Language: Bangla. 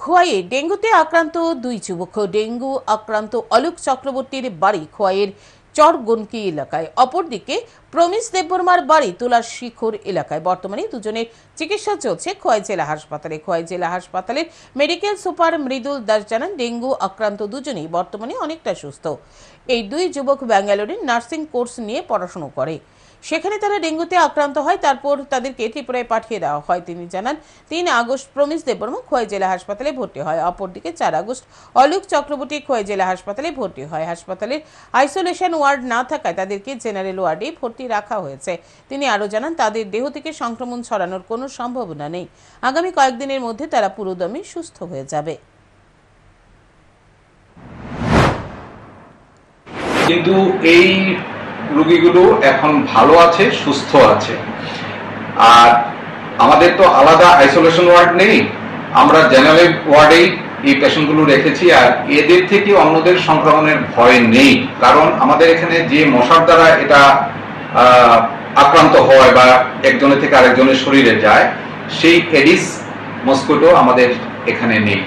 খোয়াইয়ে ডেঙ্গুতে আক্রান্ত দুই যুবক ডেঙ্গু আক্রান্ত অলোক চক্রবর্তীর বাড়ি খোয়াইয়ের চরগনকি এলাকায়। অপরদিকে প্রমিস দেববর্মার বাড়ি তুলার শিখর এলাকায়। বর্তমানে দুজনের চিকিৎসা চলছে খোয়াই জেলা হাসপাতালে। খোয়াই জেলা হাসপাতালের মেডিকেল সুপার মৃদুল দাস জানান, ডেঙ্গু আক্রান্ত দুজনেই বর্তমানে অনেকটা সুস্থ। এই দুই যুবক ব্যাঙ্গালোরের নার্সিং কোর্স নিয়ে পড়াশুনো করে। সেখানে তারা ডেঙ্গুতে আক্রান্ত হয়, তারপর তাদেরকে ত্রিপুরায় পাঠিয়ে দেওয়া হয়। তিনি জানান, তিন আগস্ট প্রমিস দেববর্মা খোয়াই জেলা হাসপাতালে ভর্তি হয়। অপরদিকে চার আগস্ট অলোক চক্রবর্তী খোয়াই জেলা হাসপাতালে ভর্তি হয়। হাসপাতালের আইসোলেশন ওয়ার্ড না থাকায় তাদেরকে জেনারেল ওয়ার্ডে ভর্তি রাখা হয়েছে। তিনি আরও জানান, তাদের দেহ থেকে সংক্রমণ ছড়ানোর কোনো সম্ভাবনা নেই। আগামী কয়েকদিনের মধ্যে তারা পুরোদমে সুস্থ হয়ে যাবে। কিন্তু এই রোগীগুলো এখন ভালো আছে, সুস্থ আছে। আর আমাদের তো আলাদা আইসোলেশন ওয়ার্ড নেই। আমরা জেনারেল ওয়ার্ডেই এই পেশেন্টগুলো রেখেছি আর এদের থেকে অন্যদের সংক্রমণের ভয় নেই। কারণ আমাদের এখানে যে মশার দ্বারা এটা আক্রান্ত হয় বা একজনের থেকে আরেকজনের শরীরে যায়, সেই এডিস মস্কিটো আমাদের এখানে নেই।